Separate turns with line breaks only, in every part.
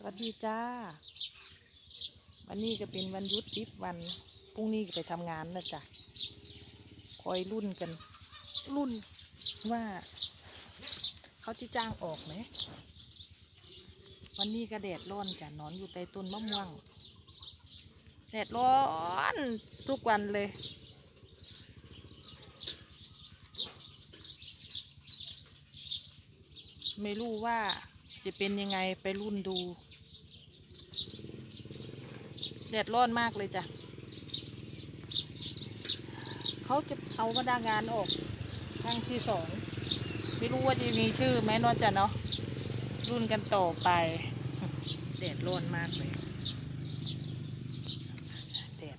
สวัสดีจ้า วันนี้ก็เป็นวันหยุดสิบวัน พรุ่งนี้ก็ไปทำงานแล้วจ้ะ คอยรุ่นกัน รุ่นว่า เขาจะจ้างออกไหม วันนี้ก็แดดร้อนจ้ะนอนอยู่ใต้ต้นมะม่วง แดดร้อนทุกวันเลยไม่รู้ว่าจะเป็นยังไงไปรุ่นดู แดดร้อนมากเลยจ้ะเขาจะเอาพนักงานออกครั้งที่สองไม่รู้ว่าจะมีชื่อไหมเนอะจ้ะเนาะรุ่นกันต่อไปแดดร้อนมากเลยแดด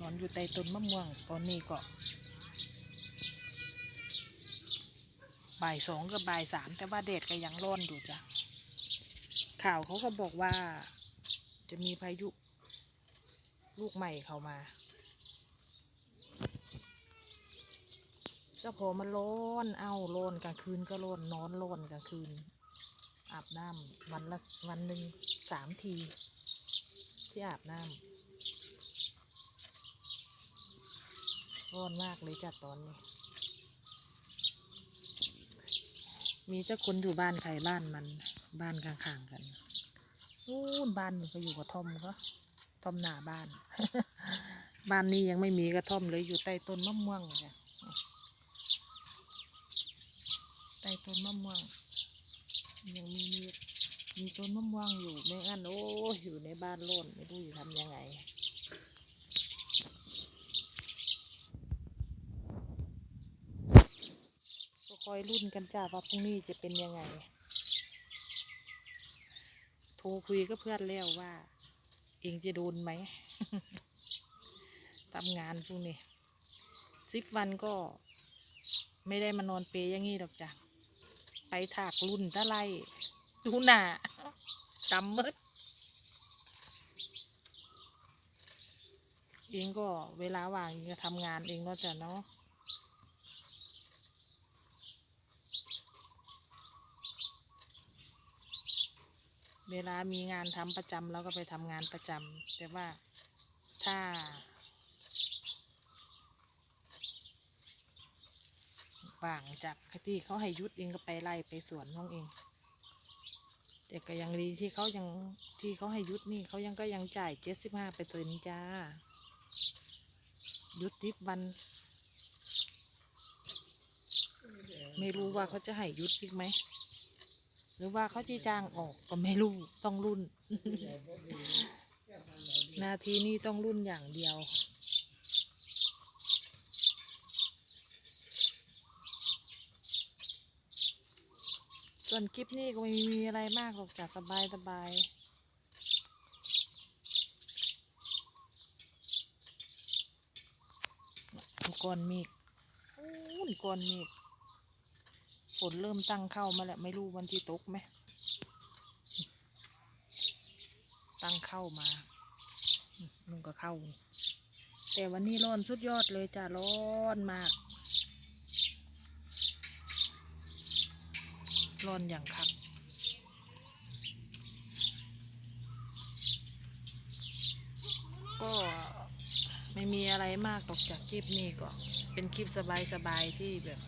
นอนอยู่ใต้ต้นมะม่วงตอนนี้ก็บ่ายสองกับบ่ายสามแต่ว่าแดดก็ยังร้อนอยู่จ้ะข่าวเขาก็บอกว่า จะมีพายุลูกใหม่เข้ามาก็พอมันร้อนเอ้าร้อนกลางคืนก็ร้อนนอนร้อนกลางคืน อาบน้ำวันละวันหนึ่งสามที ที่อาบน้ำร้อนมากเลยจ้ะตอนนี้ มีเจ้าคนอยู่บ้านใครบ้านมันบ้านข้างๆกัน นู่นบ้านมันก็อยู่กระท่อมก็ท่อมหน้าบ้าน บ้านนี้ยังไม่มีกระท่อมเลยอยู่ใต้ต้นมะม่วงจ้ะใต้ต้นมะม่วง ยังมีมีมีต้นมะม่วงอยู่ไม่งั้นโอ้ยอยู่ในบ้านโล่นไม่รู้จะทำยังไงก็คอยรุ่นกันจ้าว่าพรุ่งนี้จะเป็นยังไงโทรคุยกับเพื่อนแล้วว่า เองจะโดนไหมทำงานพรุ่งนี้สิบวันก็ ไม่ได้มานอนเปยอย่างนี้หรอกจ้ะไปถากรุ่นตะไลดูหนาจำมืดเองก็เวลาว่างเองก็ทำงานเองก็จะเนาะ เวลามีงานทำประจำเราก็ไปทำงานประจำแต่ว่าถ้า ว่างจากที่เขาให้ยุดเองก็ไปไล่ไปสวนของเอง แต่ก็ยังดีที่เขายังที่เขาให้ยุดนี่เขายังก็ยังจ่ายเจ็ดสิบห้าไปเนจ้ายุดทิปวัน ไม่รู้ว่าเขาจะให้ยุดอีกไหม รือว่าเขาจีจ้างออกก็ไม่รู้ต้องรุ่น นาทีนี้ต้องรุ่นอย่างเดียวส่วนคลิปนี้ก็ไม่มีอะไรมากหรอกจากสบายสบายก้อนเมฆก้อนเมฆ นเริ่มตั้งเข้ามาแล้วไม่รู้วันที่ตกไหมตั้งเข้ามานุ่งก็เข้า แต่วันนี้ร้อนสุดยอดเลยจ้ะร้อนมาก ร้อนอย่างคักก็ไม่มีอะไรมากหรอกจากคลิปนี้ก็เป็นคลิปสบายๆที่แบบ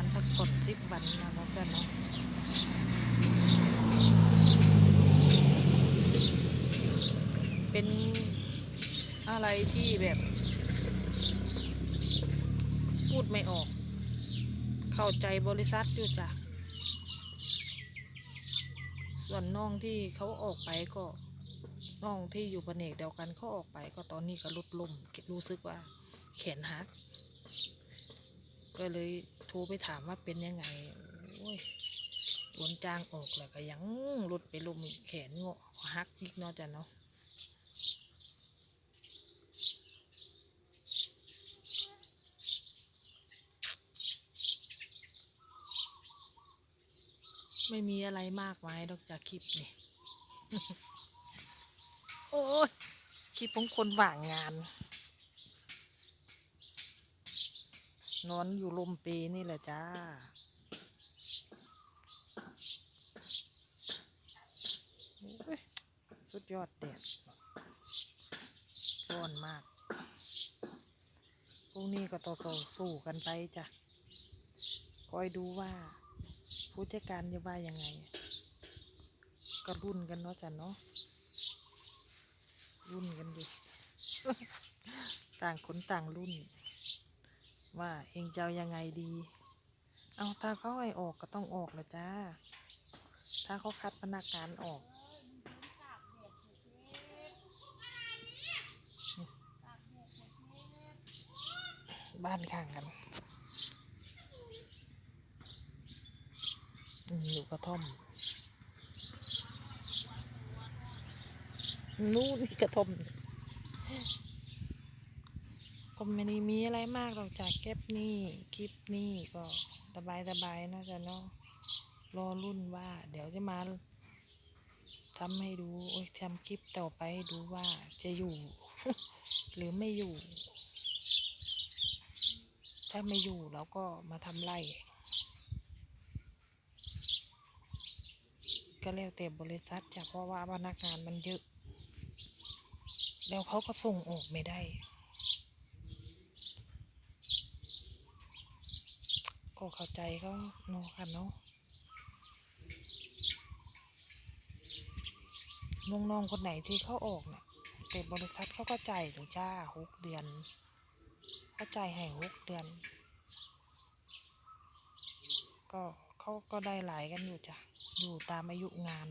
วันพักผ่อนสิบวันนะน้องกันเนาะเป็นอะไรที่แบบ พูดไม่ออก เข้าใจบริษัทอยู่จ้ะส่วนน้องที่เขาออกไปก็น้องที่อยู่แผนกเดียวกันเขาออกไปก็ตอนนี้ก็ลดลมรู้สึกว่าแขนหักก็เลย โทรไปถามว่าเป็นยังไงโอ้ยโดนจ้างออกแล้วก็ยังหลุดไปลมแขนงอหักอีกเนาะจ้ะเนาะไม่มีอะไรมากมายนอกจากคลิปนี่โอ้ยคลิปของคนว่างงาน นอนอยู่ลมปีนี่แหละจ้า สุดยอดเด็ดร้อนมาก พรุ่งนี้ก็ต่อๆสู้กันไปจ้ะ คอยดูว่า ผู้จัดการจะว่ายังไง ก็รุ่นกันเนาะจ้ะเนาะ รุ่นกันดิ ต่างขนต่างรุ่น ว่าเองจะเอายังไงดี เอาถ้าเขาให้ออกก็ต้องออกละจ้า ถ้าเขาคัดพนักงานออกบ้านข้างกัน อยู่กระท่อม นู่นกระท่อม ก็ไม่ได้มีอะไรมากหรอกจากคลิปนี้คลิปนี้ก็สบายสบายๆนะจ๊ะเนาะรอรุ่นว่า เดี๋ยวจะมาทำให้ดูโอ้ยทำคลิปต่อไปให้ดูว่าจะอยู่ หรือไม่อยู่ ถ้าไม่อยู่เราก็มาทำไร่ก็แล้วแต่บริษัทจ้ะเพราะว่าพนักงานมันเยอะ แล้วเขาก็ส่งออกไม่ได้ ก็เข้าใจเขาเนาะค่ะเนาะน้องๆคนไหนที่เขาออกเนี่ยเป็นบริษัทเขาก็จ่ายถึงจ้าหกเดือนเขาจ่ายให้หกเดือน ก็เขาก็ได้หลายกันอยู่จ้ะอยู่ตามอายุงาน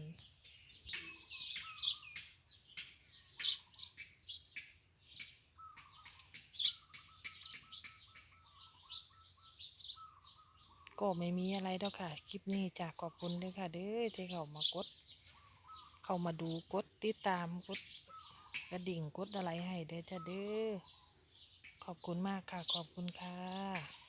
ก็ไม่มีอะไรแล้วค่ะ คลิปนี้จากขอบคุณด้วยค่ะ เด้อที่เขามากด เข้ามาดูกดติดตามกดกระดิ่งกดอะไรให้เด้อจ้าเด้อขอบคุณมากค่ะ ขอบคุณค่ะ